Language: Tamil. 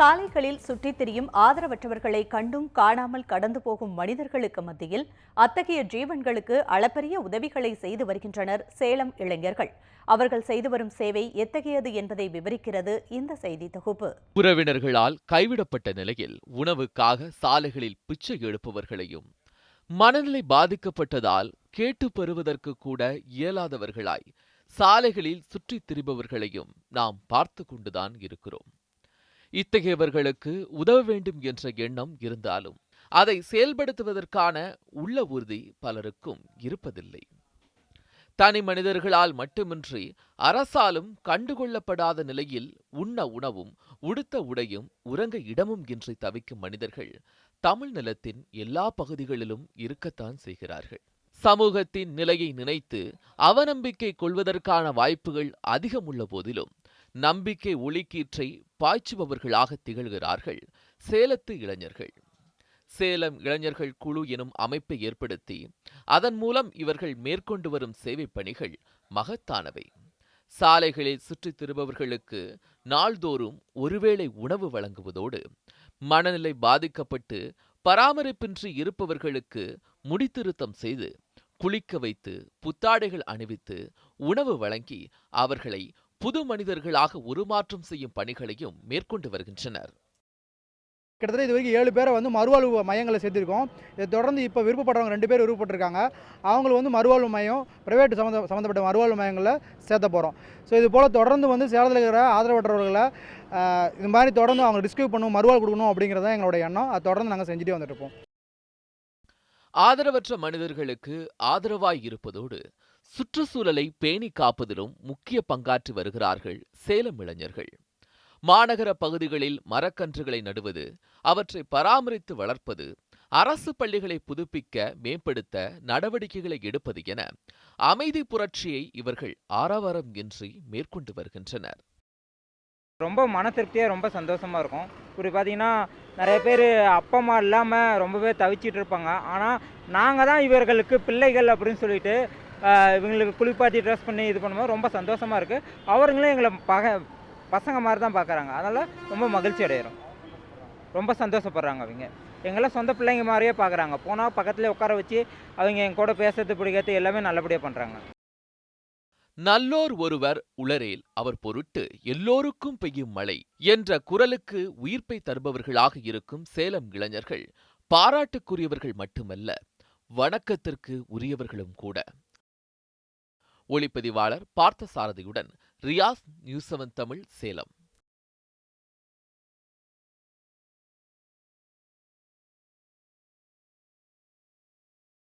சாலைகளில் சுற்றித் திரியும் ஆதரவற்றவர்களை கண்டும் காணாமல் கடந்து போகும் மனிதர்களுக்கு மத்தியில் அத்தகைய ஜீவன்களுக்கு அளப்பரிய உதவிகளை செய்து வருகின்றனர் சேலம் இளைஞர்கள். அவர்கள் செய்து வரும் சேவை எத்தகையது என்பதை விவரிக்கிறது இந்த செய்தி தொகுப்பு. உறவினர்களால் கைவிடப்பட்ட நிலையில் உணவுக்காக சாலைகளில் பிச்சை எடுப்பவர்களையும் மனநிலை பாதிக்கப்பட்டதால் கேட்டு பெறுவதற்கு கூட இயலாதவர்களாய் சாலைகளில் சுற்றித் திரிபவர்களையும் நாம் பார்த்து கொண்டுதான் இருக்கிறோம். இத்தகையவர்களுக்கு உதவ வேண்டும் என்ற எண்ணம் இருந்தாலும் அதை செயல்படுத்துவதற்கான உள்ள உறுதி பலருக்கும் இருப்பதில்லை. தனி மனிதர்களால் மட்டுமின்றி அரசாலும் கண்டுகொள்ளப்படாத நிலையில் உண்ண உணவும் உடுத்த உடையும் உறங்க இடமும் இன்றி தவிக்கும் மனிதர்கள் தமிழ் நிலத்தின் எல்லா பகுதிகளிலும் இருக்கத்தான் செய்கிறார்கள். சமூகத்தின் நிலையை நினைத்து அவநம்பிக்கை கொள்வதற்கான வாய்ப்புகள் அதிகமுள்ள போதிலும் நம்பிக்கை ஒளிக்கீற்றை பாய்ச்சுபவர்களாக திகழ்கிறார்கள். சேலத்து இளைஞர்கள். சேலம் இளைஞர்கள் குழு எனும் அமைப்பை ஏற்படுத்தி அதன் மூலம் இவர்கள் மேற்கொண்டு வரும் சேவை பணிகள் மகத்தானவை. சாலைகளில் சுற்றித் திருபவர்களுக்கு நாள்தோறும் ஒருவேளை உணவு வழங்குவதோடு மனநிலை பாதிக்கப்பட்டு பராமரிப்பின்றி இருப்பவர்களுக்கு முடித்திருத்தம் செய்து குளிக்க வைத்து புத்தாடைகள் அணிவித்து உணவு வழங்கி அவர்களை புது மனிதர்களாக உருமாற்றம் செய்யும் பணிகளையும் மேற்கொண்டு வருகின்றனர். கிட்டத்தட்ட இது வரைக்கும் ஏழு பேரை வந்து மறுவாழ்வு மையங்களை சேர்த்திருக்கோம். இதை தொடர்ந்து இப்போ விருப்பப்படுறவங்க ரெண்டு பேர் விருப்பப்பட்டிருக்காங்க. அவங்களை வந்து மறுவாழ்வு மையம் பிரைவேட் சம்மந்த சம்மந்தப்பட்ட மறுவாழ்வு மையங்களில் சேர்த்த போகிறோம் ஸோ இது போல் தொடர்ந்து வந்து சேலத்தில் இருக்கிற ஆதரவற்றவர்களை இது மாதிரி தொடர்ந்து அவங்க டிஸ்கிரைப் பண்ணணும் மறுவாழ்வு கொடுக்கணும் அப்படிங்கிறது எங்களோட எண்ணம். அதை தொடர்ந்து நாங்கள் செஞ்சுட்டே வந்துட்டு இருப்போம் ஆதரவற்ற மனிதர்களுக்கு ஆதரவாய் இருப்பதோடு சுற்றுச்சூழலை பேணி காப்பதிலும் முக்கிய பங்காற்றி வருகிறார்கள் சேலம் இளைஞர்கள். மாநகர பகுதிகளில் மரக்கன்றுகளை நடுவது அவற்றை பராமரித்து வளர்ப்பது அரசு பள்ளிகளை புதுப்பிக்க மேம்படுத்த நடவடிக்கைகளை எடுப்பது என அமைதி புரட்சியை இவர்கள் ஆரவாரம் இன்றி மேற்கொண்டு வருகின்றனர். ரொம்ப மன திருப்தியாக ரொம்ப சந்தோஷமாக இருக்கும். இப்படி பார்த்தீங்கன்னா நிறைய பேர் அப்பா அம்மா இல்லாமல் ரொம்பவே தவிச்சிட்டு இருப்பாங்க. ஆனால் நாங்கள் தான் இவர்களுக்கு பிள்ளைகள் அப்படின்னு சொல்லிட்டு இவங்களுக்கு குளிப்பாட்டி ட்ரெஸ் பண்ணி இது பண்ணும்போது ரொம்ப சந்தோஷமாக இருக்குது அவருங்களும் எங்களை பக பசங்க மாதிரி தான் பார்க்குறாங்க. அதனால் ரொம்ப மகிழ்ச்சி அடைகிறோம் ரொம்ப சந்தோஷப்படுறாங்க அவங்க. எங்களை சொந்த பிள்ளைங்க மாதிரியே பார்க்குறாங்க. போனால் பக்கத்துலேயே உட்கார வச்சு அவங்க என் கூட பேசுறது பிடிக்கிறது எல்லாமே நல்லபடியாக பண்ணுறாங்க நல்லோர் ஒருவர் உளரேல் அவர் பொருட்டு எல்லோருக்கும் பெய்யும் மழை என்ற குரலுக்கு உயிர்ப்பை தருபவர்களாக இருக்கும் சேலம் இளைஞர்கள் பாராட்டுக்குரியவர்கள் மட்டுமல்ல வணக்கத்திற்கு உரியவர்களும் கூட. ஒளிப்பதிவாளர் பார்த்தசாரதியுடன் ரியாஸ் நியூஸ் செவன் தமிழ் சேலம்.